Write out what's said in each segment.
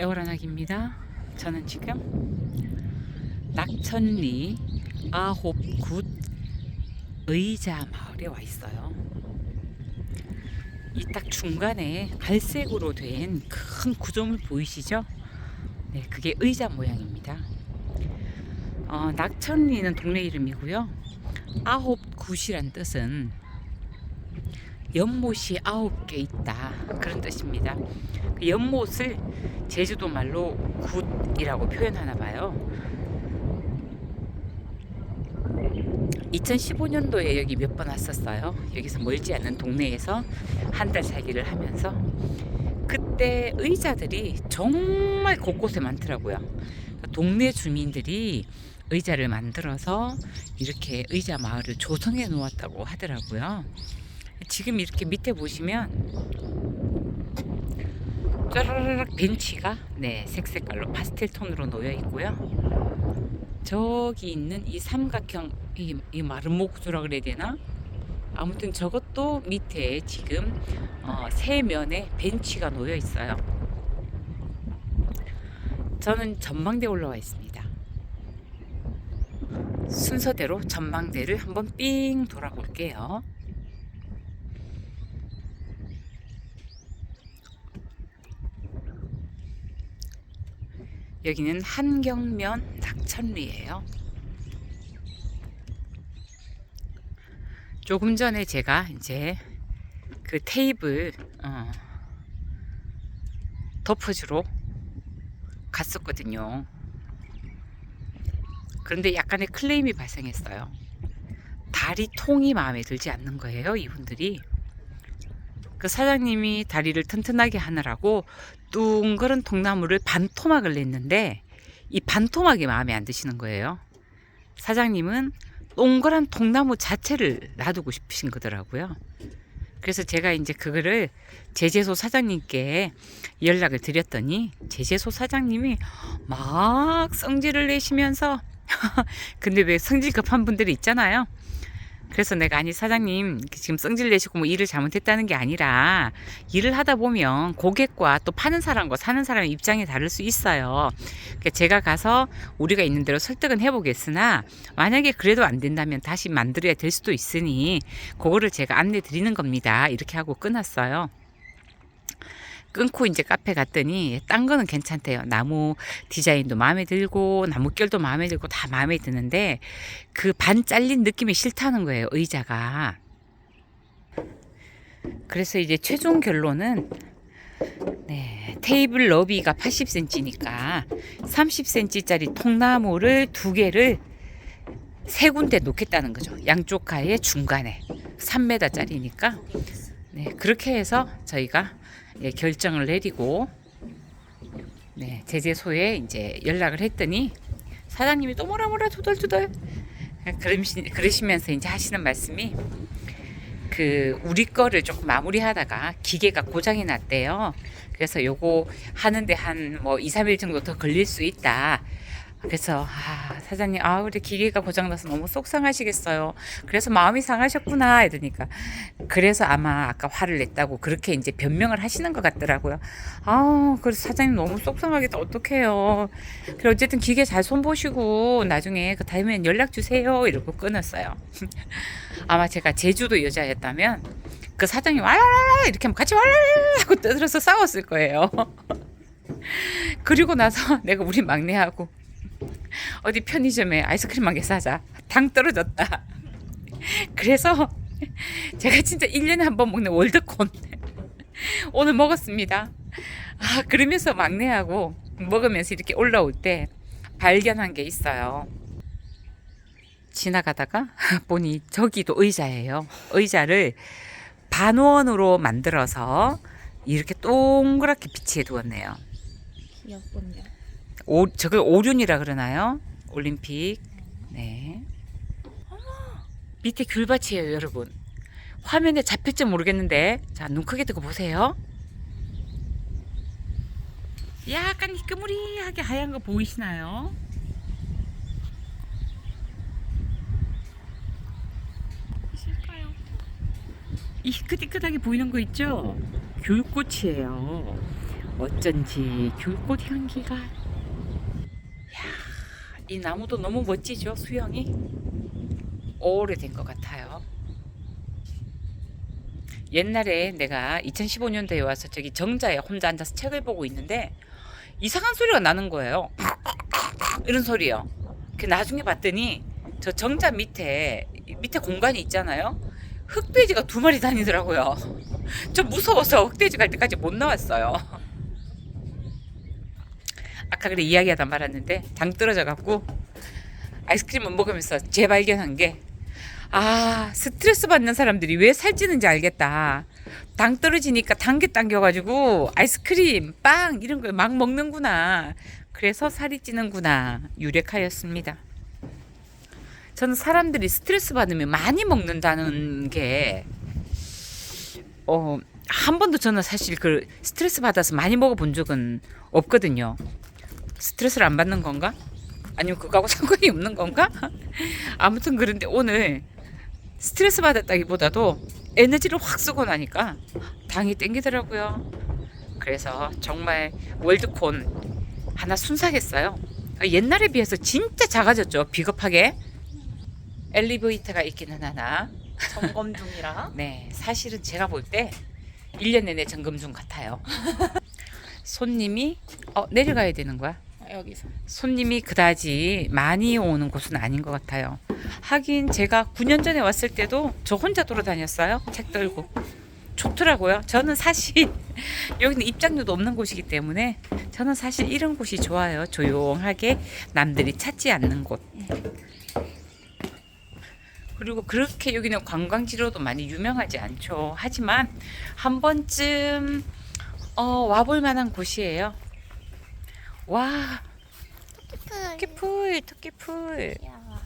에어라낙입니다. 저는 지금 낙천리 아홉굿 의자 마을에 와 있어요. 이 딱 중간에 갈색으로 된 큰 구조물 보이시죠? 네, 그게 의자 모양입니다. 어, 낙천리는 동네 이름이고요. 아홉 굿이란 뜻은 연못이 아홉 개 있다 그런 뜻입니다. 그 연못을 제주도 말로 굿이라고 표현하나 봐요. 2015년도에 여기 몇 번 왔었어요. 여기서 멀지 않은 동네에서 한 달 살기를 하면서 그때 의자들이 정말 곳곳에 많더라고요. 동네 주민들이 의자를 만들어서 이렇게 의자 마을을 조성해 놓았다고 하더라고요. 지금 이렇게 밑에 보시면 짜라라락 벤치가 네 색색깔로 파스텔 톤으로 놓여 있고요. 저기 있는 이 삼각형 이, 이 마름모구조라 그래야 되나? 아무튼 저것도 밑에 지금 어, 세 면에 벤치가 놓여 있어요. 저는 전망대 올라와 있습니다. 순서대로 전망대를 한번 삥 돌아볼게요. 여기는 한경면 낙천리예요. 조금 전에 제가 이제 그 테이블 어, 덮어주러 갔었거든요. 그런데 약간의 클레임이 발생했어요. 다리 통이 마음에 들지 않는 거예요, 이분들이. 그 사장님이 다리를 튼튼하게 하느라고 둥그런 통나무를 반토막을 냈는데 이 반토막이 마음에 안 드시는 거예요. 사장님은 동그란 통나무 자체를 놔두고 싶으신 거더라고요. 그래서 제가 이제 그거를 제재소 사장님께 연락을 드렸더니 제재소 사장님이 막 성질을 내시면서 근데 왜 성질 급한 분들이 있잖아요. 그래서 내가 아니 사장님 지금 성질 내시고 뭐 일을 잘못했다는 게 아니라 일을 하다 보면 고객과 또 파는 사람과 사는 사람의 입장이 다를 수 있어요. 그러니까 제가 가서 우리가 있는 대로 설득은 해보겠으나 만약에 그래도 안 된다면 다시 만들어야 될 수도 있으니 그거를 제가 안내 드리는 겁니다. 이렇게 하고 끊었어요. 끊고 이제 카페 갔더니 딴 거는 괜찮대요. 나무 디자인도 마음에 들고 나무결도 마음에 들고 다 마음에 드는데 그 반 잘린 느낌이 싫다는 거예요. 의자가. 그래서 이제 최종 결론은 네, 테이블 너비가 80cm니까 30cm짜리 통나무를 두 개를 세 군데 놓겠다는 거죠. 양쪽 가에 중간에 3m짜리니까 네, 그렇게 해서 저희가 예, 결정을 내리고 네, 제재소에 이제 연락을 했더니 사장님이 또 뭐라 뭐라 두덜두덜 그러시, 그러시면서 이제 하시는 말씀이 그 우리 거를 조금 마무리하다가 기계가 고장이 났대요. 그래서 요거 하는데 한 뭐 2, 3일 정도 더 걸릴 수 있다. 그래서 아, 사장님 아 우리 기계가 고장나서 너무 속상하시겠어요. 그래서 마음이 상하셨구나 이러니까 그래서 아마 아까 화를 냈다고 그렇게 이제 변명을 하시는 것 같더라고요. 아 그래서 사장님 너무 속상하겠다 어떡해요. 그래 어쨌든 기계 잘 손보시고 나중에 그 다음엔 연락 주세요 이러고 끊었어요. 아마 제가 제주도 여자였다면 그 사장님 와라라라 이렇게 하면 같이 와라라 하고 떠들어서 싸웠을 거예요. 그리고 나서 내가 우리 막내하고 어디 편의점에 아이스크림 한 개 사자. 당 떨어졌다. 그래서 제가 진짜 1년에 한 번 먹는 월드콘 오늘 먹었습니다. 아, 그러면서 막내하고 먹으면서 이렇게 올라올 때 발견한 게 있어요. 지나가다가 보니 저기도 의자예요. 의자를 반원으로 만들어서 이렇게 동그랗게 비치해 두었네요. 귀엽군요. 오, 저걸 오륜이라 그러나요? 올림픽. 네. 밑에 귤밭이에요, 여러분. 화면에 잡힐지 모르겠는데, 자, 눈 크게 뜨고 보세요. 약간 희끄무리하게 하얀 거 보이시나요? 실까요? 이 희끗희끗하게 보이는 거 있죠? 귤꽃이에요. 어쩐지 귤꽃 향기가 야, 이 나무도 너무 멋지죠 수영이? 오래된 것 같아요. 옛날에 내가 2015년도에 와서 저기 정자에 혼자 앉아서 책을 보고 있는데 이상한 소리가 나는 거예요. 이런 소리요. 그 나중에 봤더니 저 정자 밑에 밑에 공간이 있잖아요. 흑돼지가 두 마리 다니더라고요. 좀 무서워서 흑돼지 갈 때까지 못 나왔어요 아까 그래 이야기하다 말았는데 당 떨어져 갖고 아이스크림을 먹으면서 재발견한 게 아, 스트레스 받는 사람들이 왜 살찌는지 알겠다. 당 떨어지니까 단계 당겨가지고 아이스크림, 빵 이런 걸 막 먹는구나. 그래서 살이 찌는구나. 유력하였습니다. 저는 사람들이 스트레스 받으면 많이 먹는다는 게, 어, 한 번도 저는 사실 그 스트레스 받아서 많이 먹어본 적은 없거든요. 스트레스를 안 받는 건가? 아니면 그거하고 상관이 없는 건가? 아무튼 그런데 오늘 스트레스 받았다기보다도 에너지를 확 쓰고 나니까 당이 땡기더라고요. 그래서 정말 월드콘 하나 순사겠어요. 옛날에 비해서 진짜 작아졌죠. 비겁하게. 엘리베이터가 있기는 하나. 점검 중이라. 네, 사실은 제가 볼 때 1년 내내 점검 중 같아요. 손님이 어, 내려가야 되는 거야. 아, 여기서. 손님이 그다지 많이 오는 곳은 아닌 것 같아요. 하긴 제가 9년 전에 왔을 때도 저 혼자 돌아다녔어요. 책 들고. 좋더라고요. 저는 사실 여기는 입장료도 없는 곳이기 때문에 저는 사실 이런 곳이 좋아요. 조용하게 남들이 찾지 않는 곳. 그리고 그렇게 여기는 관광지로도 많이 유명하지 않죠. 하지만 한 번쯤 어, 와볼 만한 곳이에요. 와, 토끼풀, 토끼풀. 야.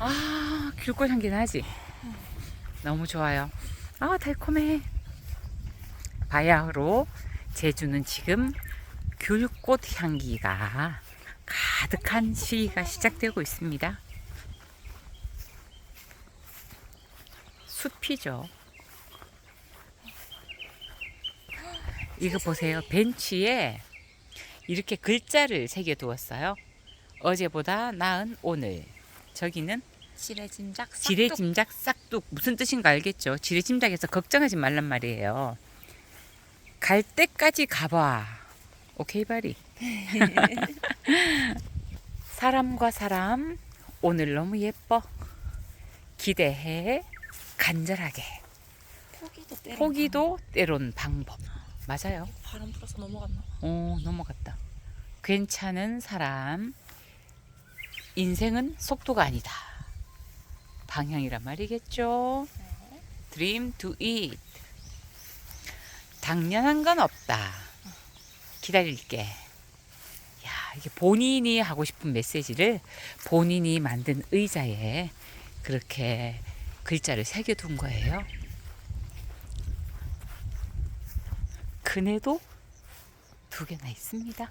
아, 귤꽃 향기 나지? 너무 좋아요. 아, 달콤해. 바야흐로 제주는 지금 귤꽃 향기가 가득한 시기가 시작되고 있습니다. 숲이죠. 이거 보세요. 벤치에 이렇게 글자를 새겨 두었어요. 어제보다 나은 오늘. 저기는 지레짐작. 싹둑. 지레짐작 싹둑 무슨 뜻인가 알겠죠? 지레짐작에서 걱정하지 말란 말이에요. 갈 때까지 가봐. 오케이 바리. 사람과 사람 오늘 너무 예뻐. 기대해 간절하게. 포기도. 포기도 때론 방법. 맞아요. 바람 불어서 넘어갔나? 오 넘어갔다. 괜찮은 사람. 인생은 속도가 아니다. 방향이란 말이겠죠. Dream to eat. 당연한 건 없다. 기다릴게. 야, 이게 본인이 하고 싶은 메시지를 본인이 만든 의자에 그렇게 글자를 새겨둔 거예요. 그네도 두 개나 있습니다.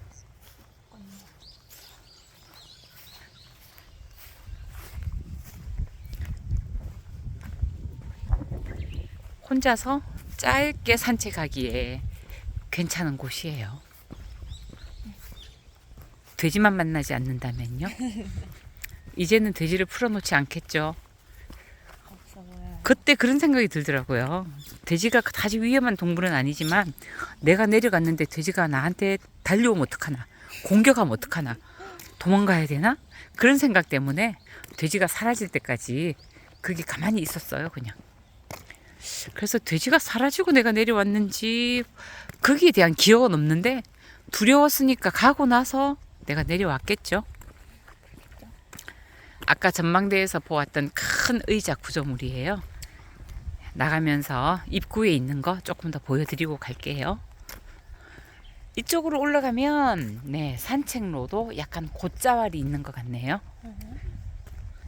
혼자서 짧게 산책하기에 괜찮은 곳이에요. 돼지만 만나지 않는다면요? 이제는 돼지를 풀어놓지 않겠죠. 그때 그런 생각이 들더라고요. 돼지가 다시 위험한 동물은 아니지만 내가 내려갔는데 돼지가 나한테 달려오면 어떡하나? 공격하면 어떡하나? 도망가야 되나? 그런 생각 때문에 돼지가 사라질 때까지 그게 가만히 있었어요, 그냥. 그래서 돼지가 사라지고 내가 내려왔는지 거기에 대한 기억은 없는데 두려웠으니까 가고 나서 내가 내려왔겠죠. 아까 전망대에서 보았던 큰 의자 구조물이에요. 나가면서 입구에 있는 거 조금 더 보여드리고 갈게요. 이쪽으로 올라가면 네 산책로도 약간 곧자왈이 있는 것 같네요.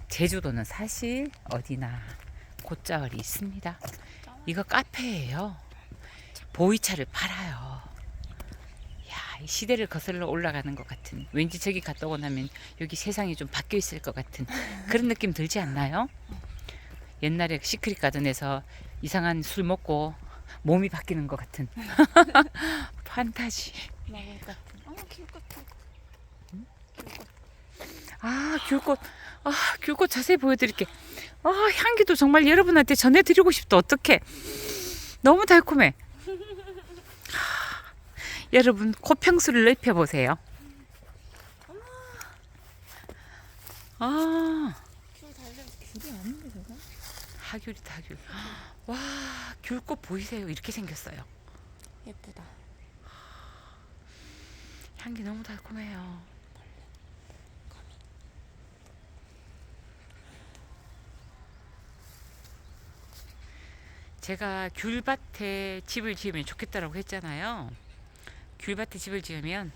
제주도는 사실 어디나 곧자왈이 있습니다. 이거 카페예요. 보이차를 팔아요. 야, 이 시대를 거슬러 올라가는 것 같은 왠지 저기 갔다 오고 나면 여기 세상이 좀 바뀌어 있을 것 같은 그런 느낌 들지 않나요? 옛날에 시크릿 가든에서 이상한 술 먹고 몸이 바뀌는 것 같은 판타지. 같은. 어, 귤꽃 귤. 귤꽃. 아 귤꽃 아 귤꽃 자세히 보여드릴게. 아 향기도 정말 여러분한테 전해드리고 싶다. 어떡해. 너무 달콤해. 하, 여러분 코평수를 넓혀보세요. 아 귤 달려. 귤이 아닌데? 하귤이 다귤. 와 귤꽃 보이세요? 이렇게 생겼어요. 예쁘다. 향기 너무 달콤해요. 제가 귤밭에 집을 지으면 좋겠다라고 했잖아요. 귤밭에 집을 지으면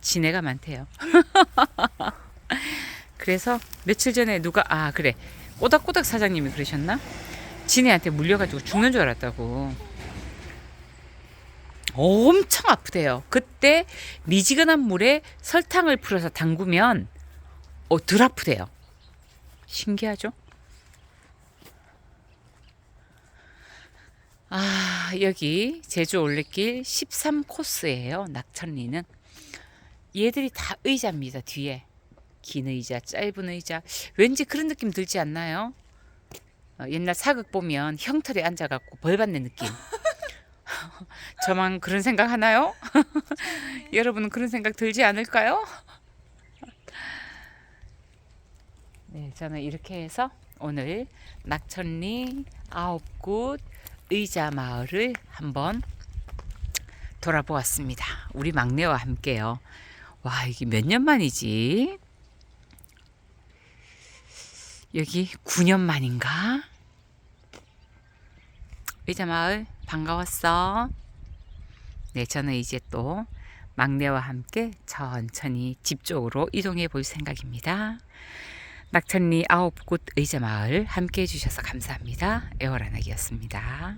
진해가 많대요. 그래서 며칠 전에 누가 아 그래 꼬닥꼬닥 사장님이 그러셨나? 진해한테 물려가지고 죽는 줄 알았다고. 엄청 아프대요. 그때 미지근한 물에 설탕을 풀어서 담그면 어, 덜 아프대요. 신기하죠? 아, 여기 제주 올레길 13코스예요. 낙천리는. 얘들이 다 의자입니다. 뒤에. 긴 의자, 짧은 의자. 왠지 그런 느낌 들지 않나요? 어, 옛날 사극 보면 형털에 앉아갖고 벌 받는 느낌. 저만 그런 생각 하나요? 여러분은 그런 생각 들지 않을까요? 네, 저는 이렇게 해서 오늘 낙천리 아홉 곳 의자 마을을 한번 돌아보았습니다. 우리 막내와 함께요. 와, 이게 몇 년 만이지? 여기 9년 만인가? 의자 마을 반가웠어. 네, 저는 이제 또 막내와 함께 천천히 집 쪽으로 이동해 볼 생각입니다. 낙천리 아홉 곳 의자 마을 함께 해주셔서 감사합니다. 애월한학이었습니다.